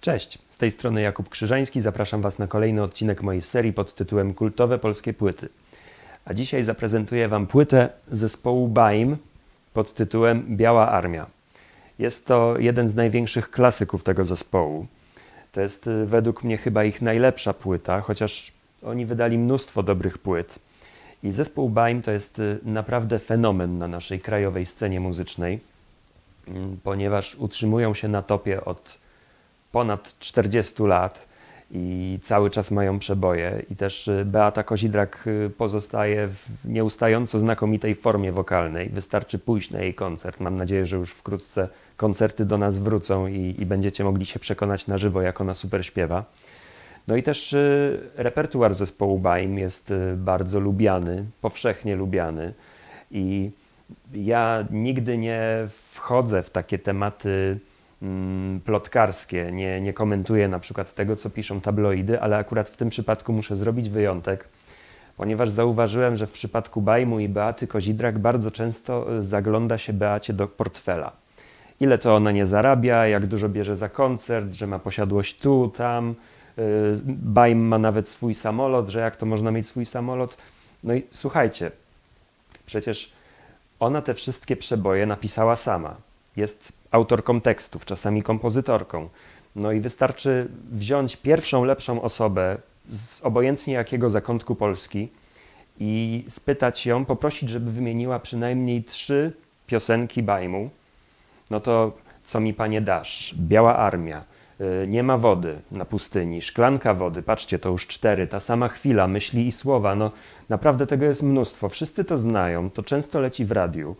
Cześć, z tej strony Jakub Krzyżański. Zapraszam Was na kolejny odcinek mojej serii pod tytułem Kultowe polskie płyty. A dzisiaj zaprezentuję Wam płytę zespołu Baim pod tytułem Biała Armia. Jest to jeden z największych klasyków tego zespołu. To jest y, według mnie chyba ich najlepsza płyta, chociaż oni wydali mnóstwo dobrych płyt. I zespół Baim to jest y, naprawdę fenomen na naszej krajowej scenie muzycznej, mm, ponieważ utrzymują się na topie od ponad 40 lat i cały czas mają przeboje. I też y, Beata Kozidrak y, pozostaje w nieustająco znakomitej formie wokalnej. Wystarczy pójść na jej koncert. Mam nadzieję, że już wkrótce koncerty do nas wrócą i, i będziecie mogli się przekonać na żywo, jak ona super śpiewa. No i też y, repertuar zespołu Baim jest y, bardzo lubiany, powszechnie lubiany. I ja nigdy nie wchodzę w takie tematy mm, plotkarskie, nie, nie komentuję na przykład tego, co piszą tabloidy, ale akurat w tym przypadku muszę zrobić wyjątek, ponieważ zauważyłem, że w przypadku Bajmu i Beaty Kozidrak bardzo często y, zagląda się Beacie do portfela. Ile to ona nie zarabia, jak dużo bierze za koncert, że ma posiadłość tu, tam. Y, Bajm ma nawet swój samolot, że jak to można mieć swój samolot. No i słuchajcie, przecież ona te wszystkie przeboje napisała sama. Jest autorką tekstów, czasami kompozytorką. No i wystarczy wziąć pierwszą lepszą osobę z obojętnie jakiego zakątku Polski i spytać ją, poprosić, żeby wymieniła przynajmniej trzy piosenki Bajmu. No to co mi panie dasz? Biała armia. Y, Nie ma wody na pustyni, szklanka wody, patrzcie, to już cztery, ta sama chwila, myśli i słowa. No naprawdę tego jest mnóstwo. Wszyscy to znają, to często leci w radiu.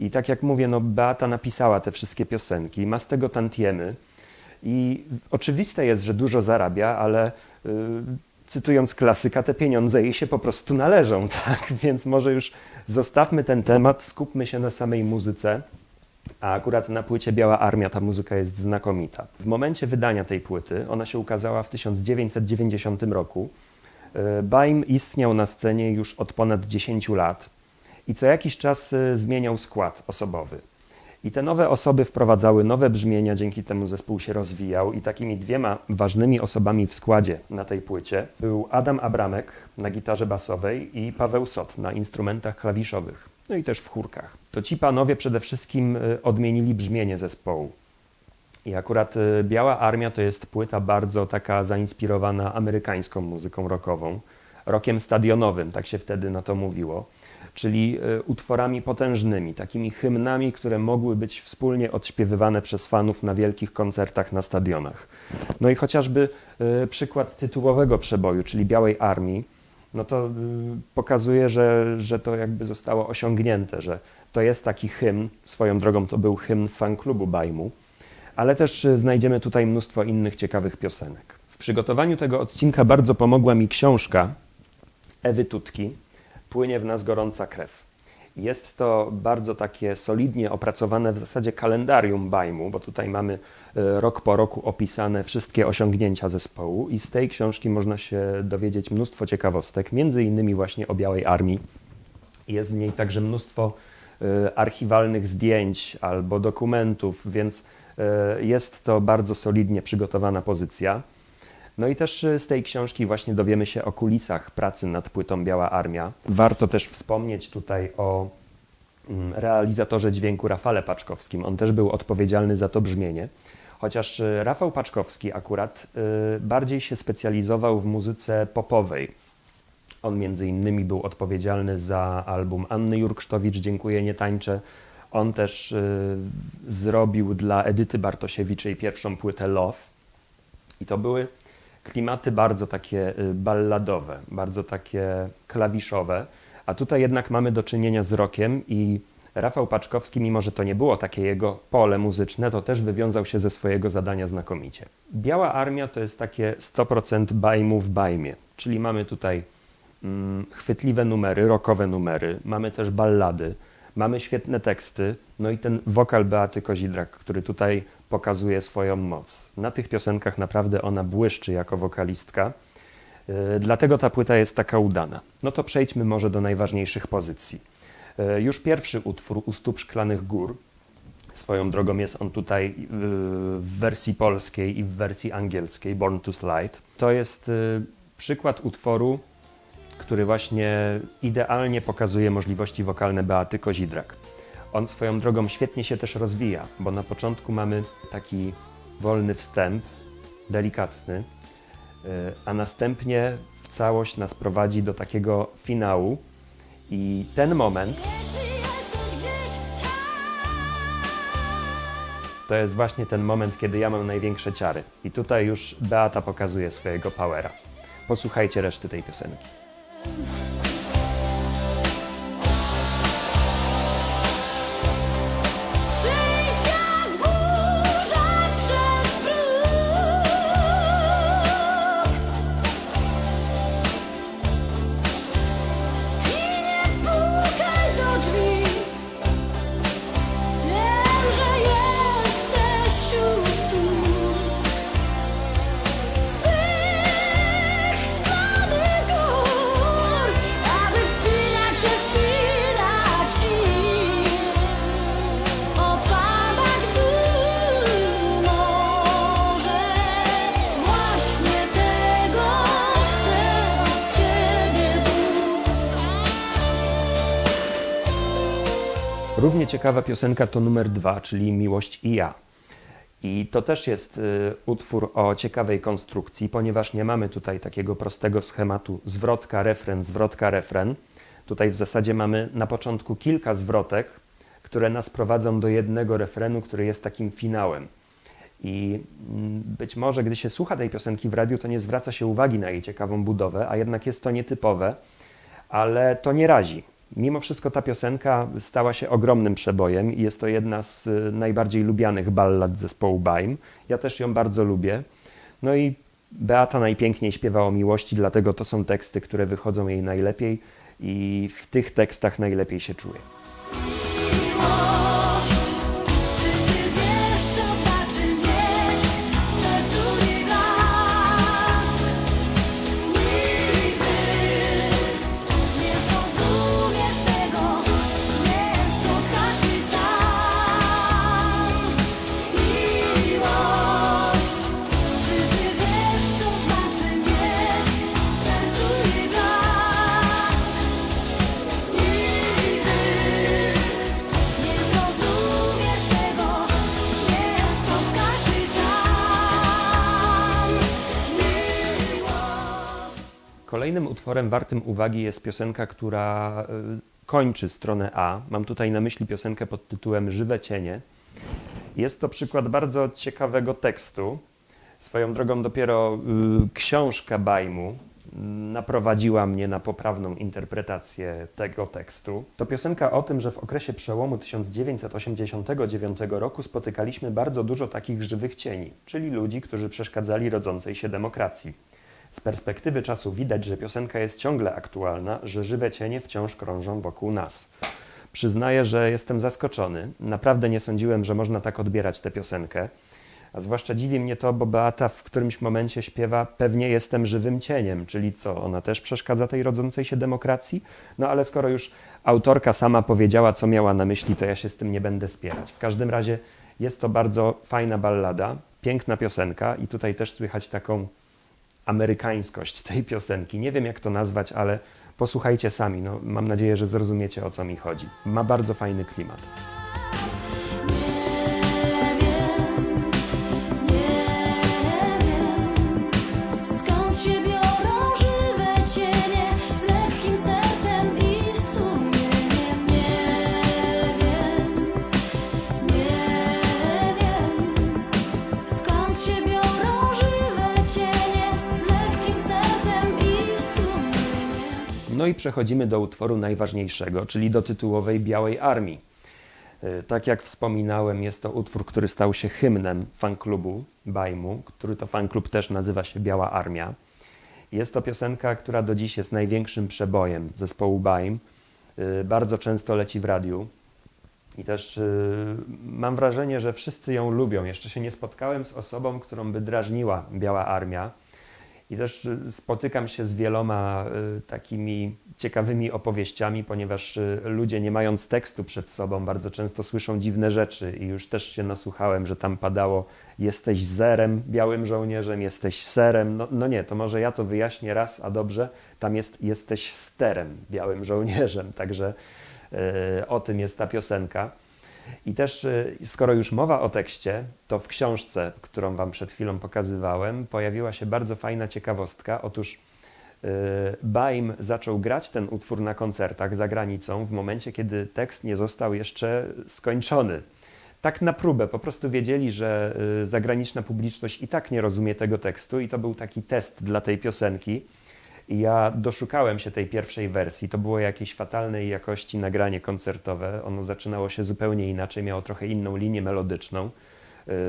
I tak jak mówię, no Beata napisała te wszystkie piosenki, ma z tego tantiemy. I oczywiste jest, że dużo zarabia, ale y, cytując klasyka, te pieniądze jej się po prostu należą, tak? Więc może już zostawmy ten temat, skupmy się na samej muzyce. A akurat na płycie Biała Armia ta muzyka jest znakomita. W momencie wydania tej płyty, ona się ukazała w 1990 roku, y, Baim istniał na scenie już od ponad 10 lat i co jakiś czas y, zmieniał skład osobowy. I te nowe osoby wprowadzały nowe brzmienia, dzięki temu zespół się rozwijał. I takimi dwiema ważnymi osobami w składzie na tej płycie był Adam Abramek na gitarze basowej i Paweł Sot na instrumentach klawiszowych, no i też w chórkach. To ci panowie przede wszystkim y, odmienili brzmienie zespołu. I akurat y, Biała Armia to jest płyta bardzo taka zainspirowana amerykańską muzyką rockową, rockiem stadionowym, tak się wtedy na to mówiło, czyli y, utworami potężnymi, takimi hymnami, które mogły być wspólnie odśpiewywane przez fanów na wielkich koncertach na stadionach. No i chociażby przykład tytułowego przeboju, czyli Białej Armii, no to y, pokazuje, że, że to jakby zostało osiągnięte, że to jest taki hymn, swoją drogą to był hymn fanklubu Bajmu, ale też y, znajdziemy tutaj mnóstwo innych ciekawych piosenek. W przygotowaniu tego odcinka bardzo pomogła mi książka Ewy Tutki Płynie w nas gorąca krew. Jest to bardzo takie solidnie opracowane w zasadzie kalendarium Bajmu, bo tutaj mamy y, rok po roku opisane wszystkie osiągnięcia zespołu i z tej książki można się dowiedzieć mnóstwo ciekawostek, między innymi właśnie o Białej Armii. Jest w niej także mnóstwo y, archiwalnych zdjęć albo dokumentów, więc y, jest to bardzo solidnie przygotowana pozycja. No i też y, z tej książki właśnie dowiemy się o kulisach pracy nad płytą Biała Armia. Warto też wspomnieć tutaj o mm, realizatorze dźwięku Rafale Paczkowskim. On też był odpowiedzialny za to brzmienie. Chociaż y, Rafał Paczkowski akurat y, bardziej się specjalizował w muzyce popowej. On między innymi był odpowiedzialny za album Anny Jurksztowicz Dziękuję, nie tańczę. On też zrobił dla Edyty Bartosiewiczej pierwszą płytę Love. I to były klimaty bardzo takie y, balladowe, bardzo takie klawiszowe, a tutaj jednak mamy do czynienia z rockiem i Rafał Paczkowski, mimo że to nie było takie jego pole muzyczne, to też wywiązał się ze swojego zadania znakomicie. Biała Armia to jest takie 100% bajmu w bajmie, czyli mamy tutaj mm, chwytliwe numery, rockowe numery, mamy też ballady, mamy świetne teksty, no i ten wokal Beaty Kozidrak, który tutaj pokazuje swoją moc. Na tych piosenkach naprawdę ona błyszczy jako wokalistka, yy, dlatego ta płyta jest taka udana. No to przejdźmy może do najważniejszych pozycji. E, Już pierwszy utwór u stóp szklanych gór. Swoją drogą jest on tutaj y, w wersji polskiej i w wersji angielskiej, Born to Slide. To jest przykład utworu, który właśnie idealnie pokazuje możliwości wokalne Beaty Kozidrak. On swoją drogą świetnie się też rozwija, bo na początku mamy taki wolny wstęp, delikatny, y, a następnie w całość nas prowadzi do takiego finału. I ten moment to jest właśnie ten moment, kiedy ja mam największe ciary. I tutaj już Beata pokazuje swojego powera. Posłuchajcie reszty tej piosenki. Równie ciekawa piosenka to numer dwa, czyli Miłość i ja. I to też jest y, utwór o ciekawej konstrukcji, ponieważ nie mamy tutaj takiego prostego schematu zwrotka, refren, zwrotka, refren. Tutaj w zasadzie mamy na początku kilka zwrotek, które nas prowadzą do jednego refrenu, który jest takim finałem. I mm, być może, gdy się słucha tej piosenki w radiu, to nie zwraca się uwagi na jej ciekawą budowę, a jednak jest to nietypowe, ale to nie razi. Mimo wszystko ta piosenka stała się ogromnym przebojem i jest to jedna z y, najbardziej lubianych ballad zespołu Baim. Ja też ją bardzo lubię. No i Beata najpiękniej śpiewa o miłości, dlatego to są teksty, które wychodzą jej najlepiej i w tych tekstach najlepiej się czuje. Kolejnym utworem wartym uwagi jest piosenka, która y, kończy stronę A. Mam tutaj na myśli piosenkę pod tytułem Żywe cienie. Jest to przykład bardzo ciekawego tekstu. Swoją drogą dopiero y, książka Bajmu y, naprowadziła mnie na poprawną interpretację tego tekstu. To piosenka o tym, że w okresie przełomu 1989 roku spotykaliśmy bardzo dużo takich żywych cieni, czyli ludzi, którzy przeszkadzali rodzącej się demokracji. Z perspektywy czasu widać, że piosenka jest ciągle aktualna, że żywe cienie wciąż krążą wokół nas. Przyznaję, że jestem zaskoczony. Naprawdę nie sądziłem, że można tak odbierać tę piosenkę. A zwłaszcza dziwi mnie to, bo Beata w którymś momencie śpiewa Pewnie jestem żywym cieniem, czyli co, ona też przeszkadza tej rodzącej się demokracji? No ale skoro już autorka sama powiedziała, co miała na myśli, to ja się z tym nie będę spierać. W każdym razie jest to bardzo fajna ballada, piękna piosenka i tutaj też słychać taką amerykańskość tej piosenki. Nie wiem, jak to nazwać, ale posłuchajcie sami. No, mam nadzieję, że zrozumiecie, o co mi chodzi. Ma bardzo fajny klimat. I przechodzimy do utworu najważniejszego, czyli do tytułowej Białej Armii. Y, Tak jak wspominałem, jest to utwór, który stał się hymnem fanklubu Bajmu, który to fanklub też nazywa się Biała Armia. Jest to piosenka, która do dziś jest największym przebojem zespołu Bajm. Y, Bardzo często leci w radiu. I też y, mam wrażenie, że wszyscy ją lubią. Jeszcze się nie spotkałem z osobą, którą by drażniła Biała Armia. I też y, spotykam się z wieloma y, takimi ciekawymi opowieściami, ponieważ y, ludzie nie mając tekstu przed sobą bardzo często słyszą dziwne rzeczy i już też się nasłuchałem, że tam padało jesteś zerem, białym żołnierzem, jesteś serem. No, no nie, to może ja to wyjaśnię raz, a dobrze. Tam jest jesteś sterem, białym żołnierzem. Także y, o tym jest ta piosenka. I też, y, skoro już mowa o tekście, to w książce, którą Wam przed chwilą pokazywałem, pojawiła się bardzo fajna ciekawostka. Otóż y, Baim zaczął grać ten utwór na koncertach za granicą w momencie, kiedy tekst nie został jeszcze skończony. Tak na próbę, po prostu wiedzieli, że y, zagraniczna publiczność i tak nie rozumie tego tekstu, i to był taki test dla tej piosenki. Ja doszukałem się tej pierwszej wersji. To było jakiejś fatalnej jakości nagranie koncertowe. Ono zaczynało się zupełnie inaczej, miało trochę inną linię melodyczną.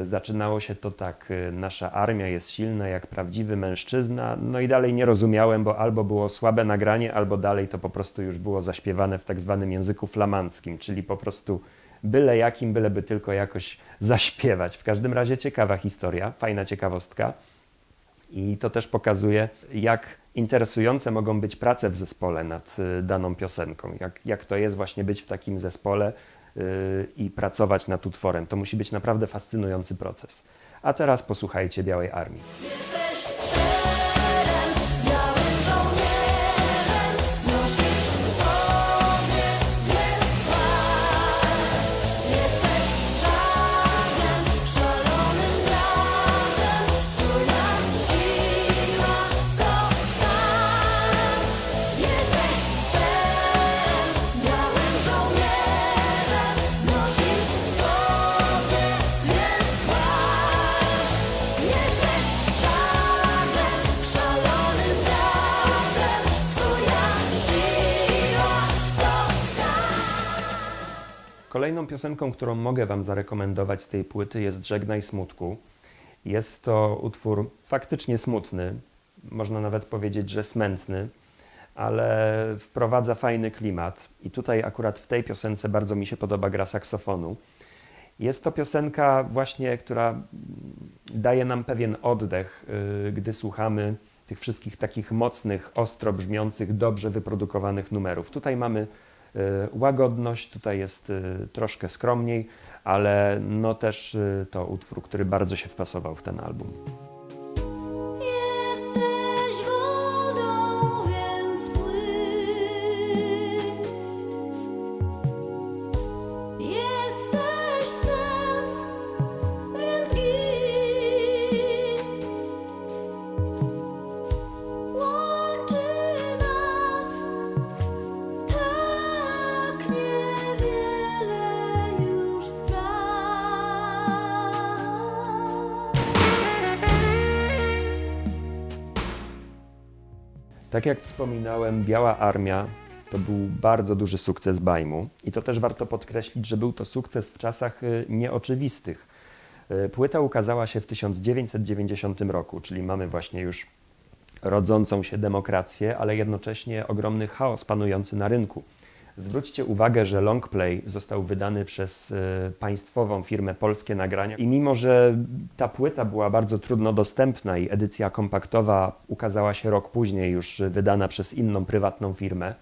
Y, Zaczynało się to tak, y, nasza armia jest silna jak prawdziwy mężczyzna. No i dalej nie rozumiałem, bo albo było słabe nagranie, albo dalej to po prostu już było zaśpiewane w tak zwanym języku flamandzkim, czyli po prostu byle jakim, byleby tylko jakoś zaśpiewać. W każdym razie ciekawa historia, fajna ciekawostka. I to też pokazuje, jak interesujące mogą być prace w zespole nad y, daną piosenką. Jak, jak to jest właśnie być w takim zespole y, i pracować nad utworem. To musi być naprawdę fascynujący proces. A teraz posłuchajcie Białej Armii. Kolejną piosenką, którą mogę Wam zarekomendować z tej płyty jest Żegnaj Smutku. Jest to utwór faktycznie smutny, można nawet powiedzieć, że smętny, ale wprowadza fajny klimat. I tutaj akurat w tej piosence bardzo mi się podoba gra saksofonu. Jest to piosenka właśnie, która daje nam pewien oddech, yy, gdy słuchamy tych wszystkich takich mocnych, ostro brzmiących, dobrze wyprodukowanych numerów. Tutaj mamy y, łagodność, tutaj jest y, troszkę skromniej, ale no też y, to utwór, który bardzo się wpasował w ten album. Tak jak wspominałem, Biała Armia to był bardzo duży sukces Bajmu i to też warto podkreślić, że był to sukces w czasach y, nieoczywistych. Y, Płyta ukazała się w 1990 roku, czyli mamy właśnie już rodzącą się demokrację, ale jednocześnie ogromny chaos panujący na rynku. Zwróćcie uwagę, że Longplay został wydany przez y, państwową firmę Polskie Nagrania i mimo, że ta płyta była bardzo trudno dostępna i edycja kompaktowa ukazała się rok później, już wydana przez inną prywatną firmę,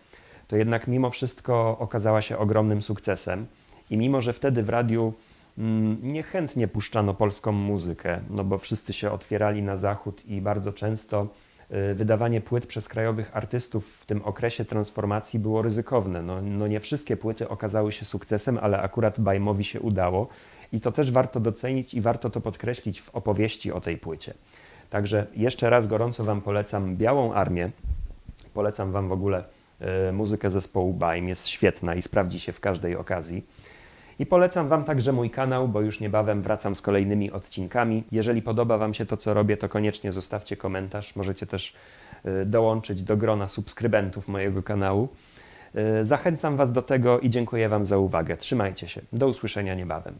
to jednak mimo wszystko okazała się ogromnym sukcesem. I mimo, że wtedy w radiu mm, niechętnie puszczano polską muzykę, no bo wszyscy się otwierali na zachód i bardzo często wydawanie płyt przez krajowych artystów w tym okresie transformacji było ryzykowne. No, no nie wszystkie płyty okazały się sukcesem, ale akurat Bajmowi się udało i to też warto docenić i warto to podkreślić w opowieści o tej płycie. Także jeszcze raz gorąco Wam polecam Białą Armię. Polecam Wam w ogóle e, muzykę zespołu Baim, jest świetna i sprawdzi się w każdej okazji. I polecam Wam także mój kanał, bo już niebawem wracam z kolejnymi odcinkami. Jeżeli podoba Wam się to, co robię, to koniecznie zostawcie komentarz. Możecie też e, dołączyć do grona subskrybentów mojego kanału. E, Zachęcam Was do tego i dziękuję Wam za uwagę. Trzymajcie się. Do usłyszenia niebawem.